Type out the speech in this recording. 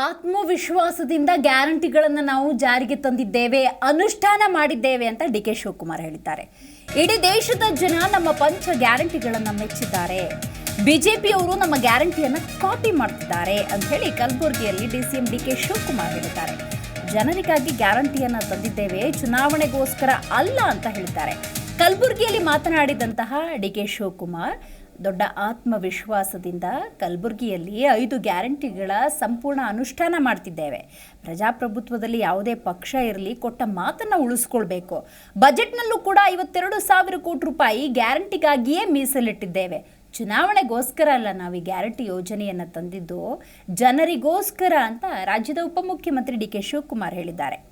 ಆತ್ಮವಿಶ್ವಾಸದಿಂದ ಗ್ಯಾರಂಟಿಗಳನ್ನು ನಾವು ಜಾರಿಗೆ ತಂದಿದ್ದೇವೆ, ಅನುಷ್ಠಾನ ಮಾಡಿದ್ದೇವೆ ಅಂತ ಡಿ ಕೆ ಶಿವಕುಮಾರ್ ಹೇಳಿದ್ದಾರೆ. ಇಡೀ ದೇಶದ ಜನ ನಮ್ಮ ಪಂಚ ಗ್ಯಾರಂಟಿಗಳನ್ನು ಮೆಚ್ಚಿದ್ದಾರೆ. ಬಿಜೆಪಿಯವರು ನಮ್ಮ ಗ್ಯಾರಂಟಿಯನ್ನು ಕಾಪಿ ಮಾಡ್ತಿದ್ದಾರೆ ಅಂತ ಹೇಳಿ ಕಲಬುರಗಿಯಲ್ಲಿ ಎಂ ಡಿ ಕೆ ಶಿವಕುಮಾರ್ ಹೇಳಿದ್ದಾರೆ. ಜನರಿಗಾಗಿ ಗ್ಯಾರಂಟಿಯನ್ನು ತಂದಿದ್ದೇವೆ, ಚುನಾವಣೆಗೋಸ್ಕರ ಅಲ್ಲ ಅಂತ ಹೇಳಿದ್ದಾರೆ. ಕಲಬುರಗಿಯಲ್ಲಿ ಮಾತನಾಡಿದಂತಹ ಡಿ ಕೆ ಶಿವಕುಮಾರ್ ದೊಡ್ಡ ಆತ್ಮವಿಶ್ವಾಸದಿಂದ ಕಲಬುರಗಿಯಲ್ಲಿ ಐದು ಗ್ಯಾರಂಟಿಗಳ ಸಂಪೂರ್ಣ ಅನುಷ್ಠಾನ ಮಾಡ್ತಿದ್ದೇವೆ. ಪ್ರಜಾಪ್ರಭುತ್ವದಲ್ಲಿ ಯಾವುದೇ ಪಕ್ಷ ಇರಲಿ ಕೊಟ್ಟ ಮಾತನ್ನು ಉಳಿಸ್ಕೊಳ್ಬೇಕು. ಬಜೆಟ್ನಲ್ಲೂ ಕೂಡ ಐವತ್ತೆರಡು ಸಾವಿರ ಕೋಟಿ ರೂಪಾಯಿ ಗ್ಯಾರಂಟಿಗಾಗಿಯೇ ಮೀಸಲಿಟ್ಟಿದ್ದೇವೆ. ಚುನಾವಣೆಗೋಸ್ಕರ ಅಲ್ಲ ನಾವು ಈ ಗ್ಯಾರಂಟಿ ಯೋಜನೆಯನ್ನು ತಂದಿದ್ದು, ಜನರಿಗೋಸ್ಕರ ಅಂತ ರಾಜ್ಯದ ಉಪಮುಖ್ಯಮಂತ್ರಿ ಡಿ ಕೆ ಶಿವಕುಮಾರ್ ಹೇಳಿದ್ದಾರೆ.